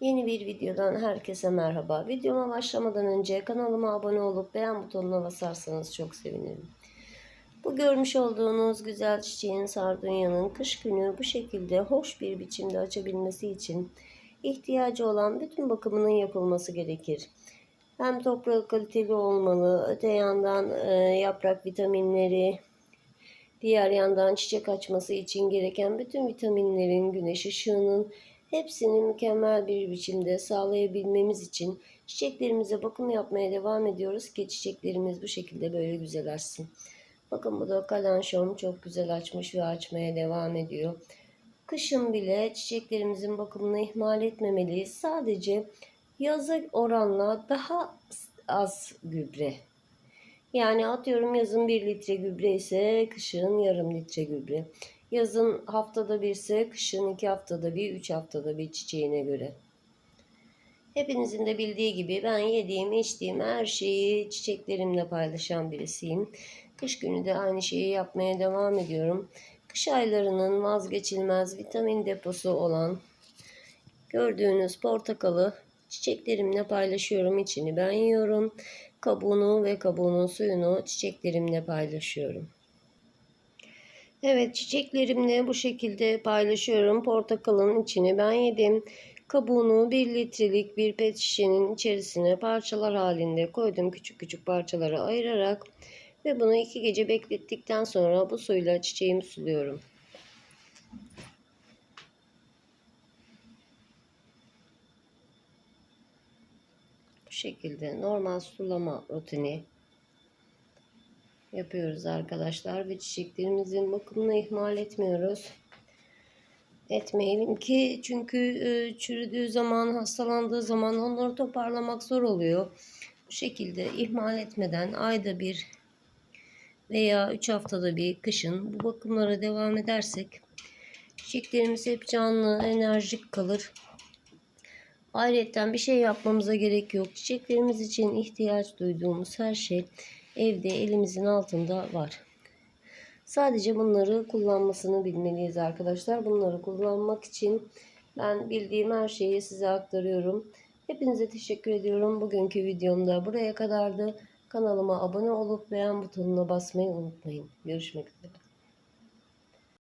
Yeni bir videodan herkese merhaba. Videoma başlamadan önce kanalıma abone olup beğen butonuna basarsanız çok sevinirim. Bu görmüş olduğunuz güzel çiçeğin sardunyanın kış günü bu şekilde hoş bir biçimde açabilmesi için ihtiyacı olan bütün bakımının yapılması gerekir. Hem toprağı kaliteli olmalı, öte yandan e, yaprak vitaminleri, diğer yandan çiçek açması için gereken bütün vitaminlerin, güneş ışığının hepsini mükemmel bir biçimde sağlayabilmemiz için çiçeklerimize bakım yapmaya devam ediyoruz ki çiçeklerimiz bu şekilde böyle güzel açsın. Bakın bu da kalanşom çok güzel açmış ve açmaya devam ediyor. Kışın bile çiçeklerimizin bakımını ihmal etmemeliyiz. Sadece yaza oranla daha az gübre. Yani atıyorum yazın 1 litre gübre ise kışın yarım litre gübre. Yazın haftada bir ise kışın 2 haftada bir, 3 haftada bir çiçeğine göre. Hepinizin de bildiği gibi ben yediğim, içtiğim her şeyi çiçeklerimle paylaşan birisiyim. Kış günü de aynı şeyi yapmaya devam ediyorum. Kış aylarının vazgeçilmez vitamin deposu olan gördüğünüz portakalı çiçeklerimle paylaşıyorum. İçini ben yiyorum. Kabuğunu ve kabuğunun suyunu çiçeklerimle paylaşıyorum. Evet çiçeklerimle bu şekilde paylaşıyorum. Portakalın içini ben yedim. Kabuğunu 1 litrelik bir pet şişenin içerisine parçalar halinde koydum. Küçük küçük parçalara ayırarak ve bunu iki gece beklettikten sonra bu suyla çiçeğimi suluyorum. Şekilde normal sulama rutini yapıyoruz arkadaşlar ve çiçeklerimizin bakımını ihmal etmiyoruz. Etmeyelim ki çünkü e, çürüdüğü zaman, hastalandığı zaman onları toparlamak zor oluyor. Bu şekilde ihmal etmeden ayda bir veya 3 haftada bir kışın bu bakımlara devam edersek çiçeklerimiz hep canlı, enerjik kalır. Ayrıca bir şey yapmamıza gerek yok. Çiçeklerimiz için ihtiyaç duyduğumuz her şey evde elimizin altında var. Sadece bunları kullanmasını bilmeliyiz arkadaşlar. Bunları kullanmak için ben bildiğim her şeyi size aktarıyorum. Hepinize teşekkür ediyorum. Bugünkü videomda buraya kadardı. Kanalıma abone olup beğen butonuna basmayı unutmayın. Görüşmek üzere.